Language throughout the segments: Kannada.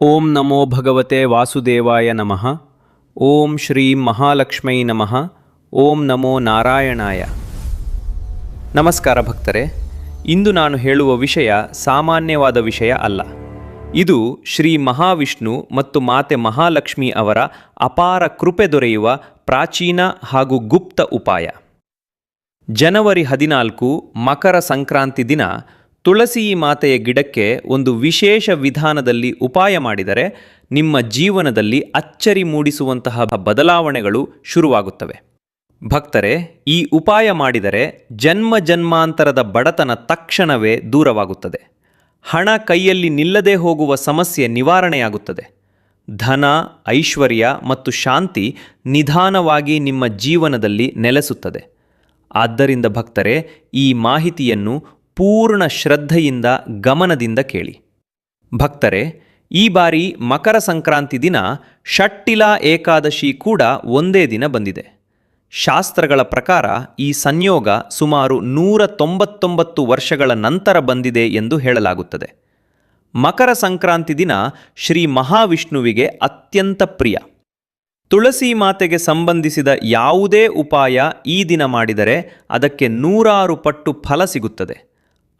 ಓಂ ನಮೋ ಭಗವತೆ ವಾಸುದೇವಾಯ ನಮಃ. ಓಂ ಶ್ರೀ ಮಹಾಲಕ್ಷ್ಮೈ ನಮಃ. ಓಂ ನಮೋ ನಾರಾಯಣಾಯ. ನಮಸ್ಕಾರ ಭಕ್ತರೆ, ಇಂದು ನಾನು ಹೇಳುವ ವಿಷಯ ಸಾಮಾನ್ಯವಾದ ವಿಷಯ ಅಲ್ಲ. ಇದು ಶ್ರೀ ಮಹಾವಿಷ್ಣು ಮತ್ತು ಮಾತೆ ಮಹಾಲಕ್ಷ್ಮಿ ಅವರ ಅಪಾರ ಕೃಪೆ ದೊರೆಯುವ ಪ್ರಾಚೀನ ಹಾಗೂ ಗುಪ್ತ ಉಪಾಯ. ಜನವರಿ ಹದಿನಾಲ್ಕು, ಮಕರ ಸಂಕ್ರಾಂತಿ ದಿನ ತುಳಸಿ ಮಾತೆಯ ಗಿಡಕ್ಕೆ ಒಂದು ವಿಶೇಷ ವಿಧಾನದಲ್ಲಿ ಉಪಾಯ ಮಾಡಿದರೆ ನಿಮ್ಮ ಜೀವನದಲ್ಲಿ ಅಚ್ಚರಿ ಮೂಡಿಸುವಂತಹ ಬದಲಾವಣೆಗಳು ಶುರುವಾಗುತ್ತವೆ. ಭಕ್ತರೆ, ಈ ಉಪಾಯ ಮಾಡಿದರೆ ಜನ್ಮ ಜನ್ಮಾಂತರದ ಬಡತನ ತಕ್ಷಣವೇ ದೂರವಾಗುತ್ತದೆ. ಹಣ ಕೈಯಲ್ಲಿ ನಿಲ್ಲದೆ ಹೋಗುವ ಸಮಸ್ಯೆ ನಿವಾರಣೆಯಾಗುತ್ತದೆ. ಧನ, ಐಶ್ವರ್ಯ ಮತ್ತು ಶಾಂತಿ ನಿಧಾನವಾಗಿ ನಿಮ್ಮ ಜೀವನದಲ್ಲಿ ನೆಲೆಸುತ್ತದೆ. ಆದ್ದರಿಂದ ಭಕ್ತರೆ, ಈ ಮಾಹಿತಿಯನ್ನು ಪೂರ್ಣ ಶ್ರದ್ಧೆಯಿಂದ ಗಮನದಿಂದ ಕೇಳಿ. ಭಕ್ತರೆ, ಈ ಬಾರಿ ಮಕರ ಸಂಕ್ರಾಂತಿ ದಿನ ಷಟ್ಟಿಲ ಏಕಾದಶಿ ಕೂಡ ಒಂದೇ ದಿನ ಬಂದಿದೆ. ಶಾಸ್ತ್ರಗಳ ಪ್ರಕಾರ ಈ ಸಂಯೋಗ ಸುಮಾರು ನೂರ ತೊಂಬತ್ತೊಂಬತ್ತು ವರ್ಷಗಳ ನಂತರ ಬಂದಿದೆ ಎಂದು ಹೇಳಲಾಗುತ್ತದೆ. ಮಕರ ಸಂಕ್ರಾಂತಿ ದಿನ ಶ್ರೀ ಮಹಾವಿಷ್ಣುವಿಗೆ ಅತ್ಯಂತ ಪ್ರಿಯ. ತುಳಸಿ ಮಾತೆಗೆ ಸಂಬಂಧಿಸಿದ ಯಾವುದೇ ಉಪಾಯ ಈ ದಿನ ಮಾಡಿದರೆ ಅದಕ್ಕೆ ನೂರಾರು ಪಟ್ಟು ಫಲ ಸಿಗುತ್ತದೆ.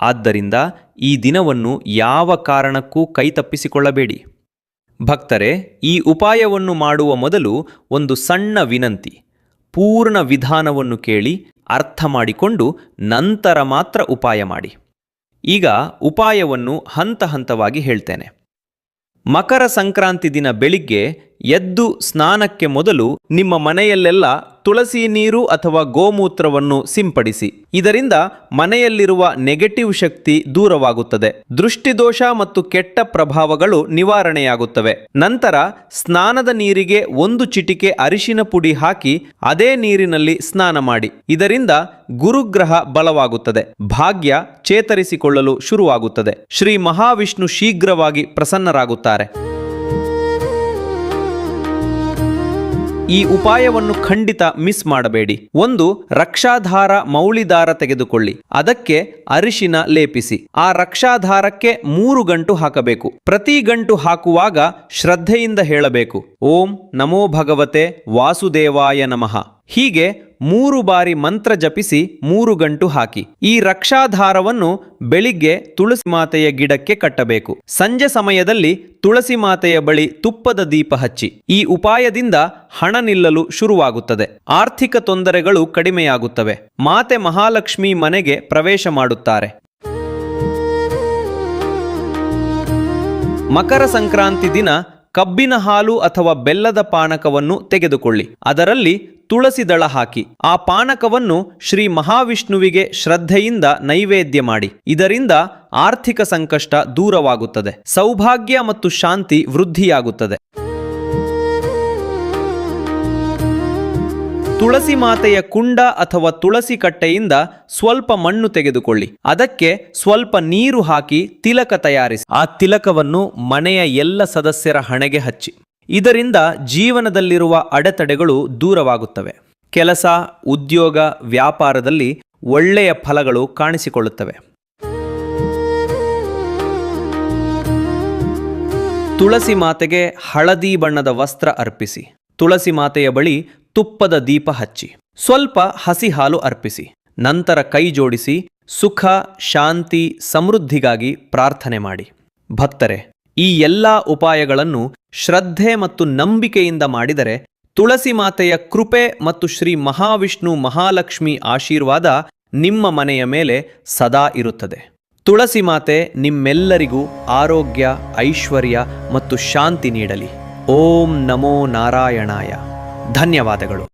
ಆದ್ದರಿಂದ ಈ ದಿನವನ್ನು ಯಾವ ಕಾರಣಕ್ಕೂ ಕೈತಪ್ಪಿಸಿಕೊಳ್ಳಬೇಡಿ. ಭಕ್ತರೇ, ಈ ಉಪಾಯವನ್ನು ಮಾಡುವ ಮೊದಲು ಒಂದು ಸಣ್ಣ ವಿನಂತಿ. ಪೂರ್ಣ ವಿಧಾನವನ್ನು ಕೇಳಿ ಅರ್ಥ ಮಾಡಿಕೊಂಡು ನಂತರ ಮಾತ್ರ ಉಪಾಯ ಮಾಡಿ. ಈಗ ಉಪಾಯವನ್ನು ಹಂತ ಹಂತವಾಗಿ ಹೇಳ್ತೇನೆ. ಮಕರ ಸಂಕ್ರಾಂತಿ ದಿನ ಬೆಳಿಗ್ಗೆ ಎದ್ದು ಸ್ನಾನಕ್ಕೆ ಮೊದಲು ನಿಮ್ಮ ಮನೆಯಲ್ಲೆಲ್ಲ ತುಳಸಿ ನೀರು ಅಥವಾ ಗೋಮೂತ್ರವನ್ನು ಸಿಂಪಡಿಸಿ. ಇದರಿಂದ ಮನೆಯಲ್ಲಿರುವ ನೆಗೆಟಿವ್ ಶಕ್ತಿ ದೂರವಾಗುತ್ತದೆ. ದೃಷ್ಟಿದೋಷ ಮತ್ತು ಕೆಟ್ಟ ಪ್ರಭಾವಗಳು ನಿವಾರಣೆಯಾಗುತ್ತವೆ. ನಂತರ ಸ್ನಾನದ ನೀರಿಗೆ ಒಂದು ಚಿಟಿಕೆ ಅರಿಶಿನ ಪುಡಿ ಹಾಕಿ ಅದೇ ನೀರಿನಲ್ಲಿ ಸ್ನಾನ ಮಾಡಿ. ಇದರಿಂದ ಗುರುಗ್ರಹ ಬಲವಾಗುತ್ತದೆ. ಭಾಗ್ಯ ಚೇತರಿಸಿಕೊಳ್ಳಲು ಶುರುವಾಗುತ್ತದೆ. ಶ್ರೀ ಮಹಾವಿಷ್ಣು ಶೀಘ್ರವಾಗಿ ಪ್ರಸನ್ನರಾಗುತ್ತಾರೆ. ಈ ಉಪಾಯವನ್ನು ಖಂಡಿತ ಮಿಸ್ ಮಾಡಬೇಡಿ. ಒಂದು, ರಕ್ಷಾಧಾರ ಮೌಳಿದಾರ ತೆಗೆದುಕೊಳ್ಳಿ. ಅದಕ್ಕೆ ಅರಿಶಿನ ಲೇಪಿಸಿ. ಆ ರಕ್ಷಾಧಾರಕ್ಕೆ ಮೂರು ಗಂಟು ಹಾಕಬೇಕು. ಪ್ರತಿ ಗಂಟು ಹಾಕುವಾಗ ಶ್ರದ್ಧೆಯಿಂದ ಹೇಳಬೇಕು. ಓಂ ನಮೋ ಭಗವತೆ ವಾಸುದೇವಾಯ ನಮಃ. ಹೀಗೆ ಮೂರು ಬಾರಿ ಮಂತ್ರ ಜಪಿಸಿ ಮೂರು ಗಂಟು ಹಾಕಿ. ಈ ರಕ್ಷಾಧಾರವನ್ನು ಬೆಳಿಗ್ಗೆ ತುಳಸಿ ಮಾತೆಯ ಗಿಡಕ್ಕೆ ಕಟ್ಟಬೇಕು. ಸಂಜೆ ಸಮಯದಲ್ಲಿ ತುಳಸಿ ಮಾತೆಯ ಬಳಿ ತುಪ್ಪದ ದೀಪ ಹಚ್ಚಿ. ಈ ಉಪಾಯದಿಂದ ಹಣ ನಿಲ್ಲಲು ಶುರುವಾಗುತ್ತದೆ. ಆರ್ಥಿಕ ತೊಂದರೆಗಳು ಕಡಿಮೆಯಾಗುತ್ತವೆ. ಮಾತೆ ಮಹಾಲಕ್ಷ್ಮಿ ಮನೆಗೆ ಪ್ರವೇಶ ಮಾಡುತ್ತಾರೆ. ಮಕರ ಸಂಕ್ರಾಂತಿ ದಿನ ಕಬ್ಬಿನ ಹಾಲು ಅಥವಾ ಬೆಲ್ಲದ ಪಾನಕವನ್ನು ತೆಗೆದುಕೊಳ್ಳಿ. ಅದರಲ್ಲಿ ತುಳಸಿ ದಳ ಹಾಕಿ. ಆ ಪಾನಕವನ್ನು ಶ್ರೀ ಮಹಾವಿಷ್ಣುವಿಗೆ ಶ್ರದ್ಧೆಯಿಂದ ನೈವೇದ್ಯ ಮಾಡಿ. ಇದರಿಂದ ಆರ್ಥಿಕ ಸಂಕಷ್ಟ ದೂರವಾಗುತ್ತದೆ. ಸೌಭಾಗ್ಯ ಮತ್ತು ಶಾಂತಿ ವೃದ್ಧಿಯಾಗುತ್ತದೆ. ತುಳಸಿ ಮಾತೆಯ ಕುಂಡ ಅಥವಾ ತುಳಸಿ ಕಟ್ಟೆಯಿಂದ ಸ್ವಲ್ಪ ಮಣ್ಣು ತೆಗೆದುಕೊಳ್ಳಿ. ಅದಕ್ಕೆ ಸ್ವಲ್ಪ ನೀರು ಹಾಕಿ ತಿಲಕ ತಯಾರಿಸಿ. ಆ ತಿಲಕವನ್ನು ಮನೆಯ ಎಲ್ಲ ಸದಸ್ಯರ ಹಣೆಗೆ ಹಚ್ಚಿ. ಇದರಿಂದ ಜೀವನದಲ್ಲಿರುವ ಅಡೆತಡೆಗಳು ದೂರವಾಗುತ್ತವೆ. ಕೆಲಸ, ಉದ್ಯೋಗ, ವ್ಯಾಪಾರದಲ್ಲಿ ಒಳ್ಳೆಯ ಫಲಗಳು ಕಾಣಿಸಿಕೊಳ್ಳುತ್ತವೆ. ತುಳಸಿ ಮಾತೆಗೆ ಹಳದಿ ಬಣ್ಣದ ವಸ್ತ್ರ ಅರ್ಪಿಸಿ. ತುಳಸಿ ಮಾತೆಯ ಬಳಿ ತುಪ್ಪದ ದೀಪ ಹಚ್ಚಿ. ಸ್ವಲ್ಪ ಹಸಿ ಹಾಲು ಅರ್ಪಿಸಿ. ನಂತರ ಕೈ ಜೋಡಿಸಿ ಸುಖ, ಶಾಂತಿ, ಸಮೃದ್ಧಿಗಾಗಿ ಪ್ರಾರ್ಥನೆ ಮಾಡಿ. ಭಕ್ತರೆ, ಈ ಎಲ್ಲ ಉಪಾಯಗಳನ್ನು ಶ್ರದ್ಧೆ ಮತ್ತು ನಂಬಿಕೆಯಿಂದ ಮಾಡಿದರೆ ತುಳಸಿ ಮಾತೆಯ ಕೃಪೆ ಮತ್ತು ಶ್ರೀ ಮಹಾವಿಷ್ಣು ಮಹಾಲಕ್ಷ್ಮಿ ಆಶೀರ್ವಾದ ನಿಮ್ಮ ಮನೆಯ ಮೇಲೆ ಸದಾ ಇರುತ್ತದೆ. ತುಳಸಿ ಮಾತೆ ನಿಮ್ಮೆಲ್ಲರಿಗೂ ಆರೋಗ್ಯ, ಐಶ್ವರ್ಯ ಮತ್ತು ಶಾಂತಿ ನೀಡಲಿ. ಓಂ ನಮೋ ನಾರಾಯಣಾಯ. ಧನ್ಯವಾದಗಳು.